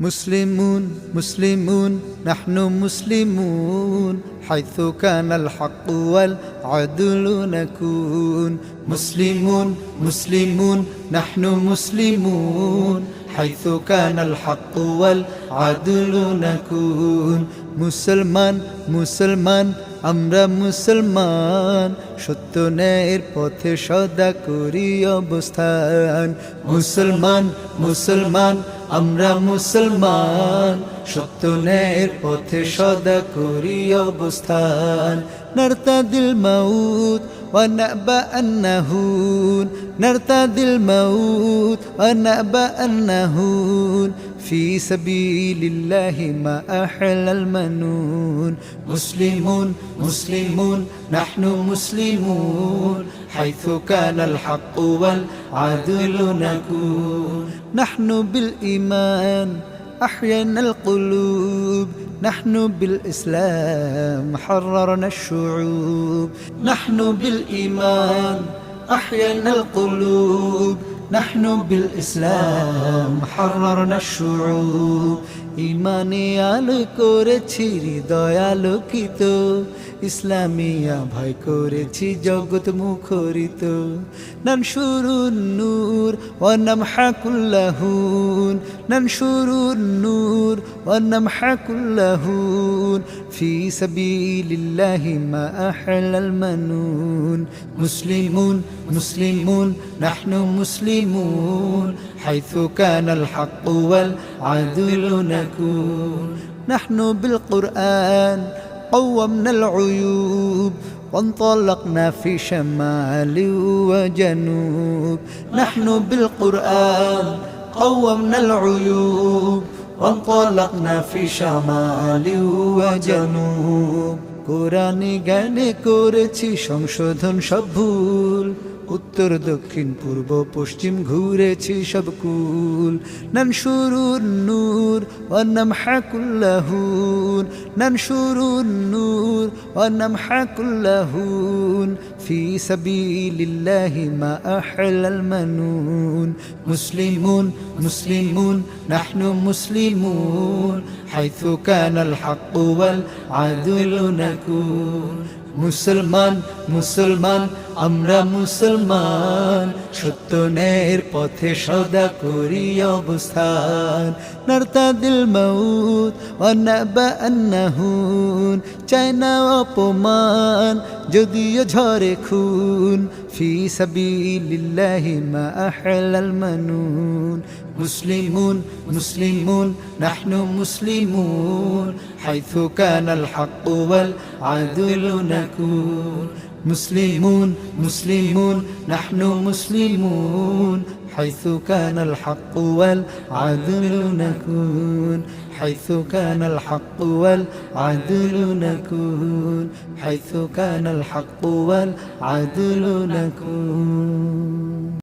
مسلمون مسلمون نحن مسلمون حيث كان الحق والعدل نكون. مسلمون مسلمون نحن مسلمون حيث كان الحق والعدل نكون. مسلمان مسلمان আমরা মুসলমান সত্য ন্যায়ের পথে সদা করি অবস্থান মুসলমান মুসলমান আমরা মুসলমান সত্য ন্যায়ের পথে সদা করি অবস্থান نرتدي الموت ونأبى أن نهون نرتدي الموت ونأبى أن نهون في سبيل الله ما أحلى المنون. مسلمون مسلمون نحن مسلمون حيث كان الحق والعدل نكون. نحن بالإيمان أحيينا القلوب نحن بالإسلام حررنا الشعوب. نحن بالإيمان أحيينا القلوب نحن بالإسلام حررنا الشعوب ইমানে আলো করেছি হৃদয় আলোকিত ইসলামিয়া ভয় করেছি জগৎ মুখরিত নান শুরুন নূর ওয়ানাম হাকুল্লাহুন নান শুরুন নূর ওয়ানাম হাকুল্লাহুন في سبيل الله ما أحلى المنون مسلمون مسلمون نحن مسلمون حيث كان الحق والعدل نكون نحن بالقرآن قومنا العيوب وانطلقنا في شمال وجنوب نحن بالقرآن قومنا العيوب وانطلقنا في شمال وجنوب কোরআনে জ্ঞানে করেছি সংশোধন সব ভুল উত্তর দক্ষিণ পূর্ব পশ্চিম ঘুরেছি সব কুল নান শুরুর নূর অনাম হাকুল্লাহুন নান শুরুর নূর অনাম হাকুল্লাহুন في سبيل الله ما أحلى المنون مسلمون مسلمون نحن مسلمون حيث كان الحق والعدل نكون মুসলমান মুসলমান আমরা মুসলমান, সত্যনের পথে সদা করি অবস্থান। নর্তা দিল মৌত অন্নাবান্নাহুন চায় না অপমান, যদিও ঝরে খুন। ফি সাবিলিল্লাহি মা আহলাল মানুন। মুসলিমুন মুসলিমুন, নাহনু মুসলিমুন, হাইথু কানাল হক ওয়াল আদলু নাকুন। مسلمون مسلمون نحن مسلمون. حيث كان الحق والعدل نكون. حيث كان الحق والعدل نكون. حيث كان الحق والعدل نكون.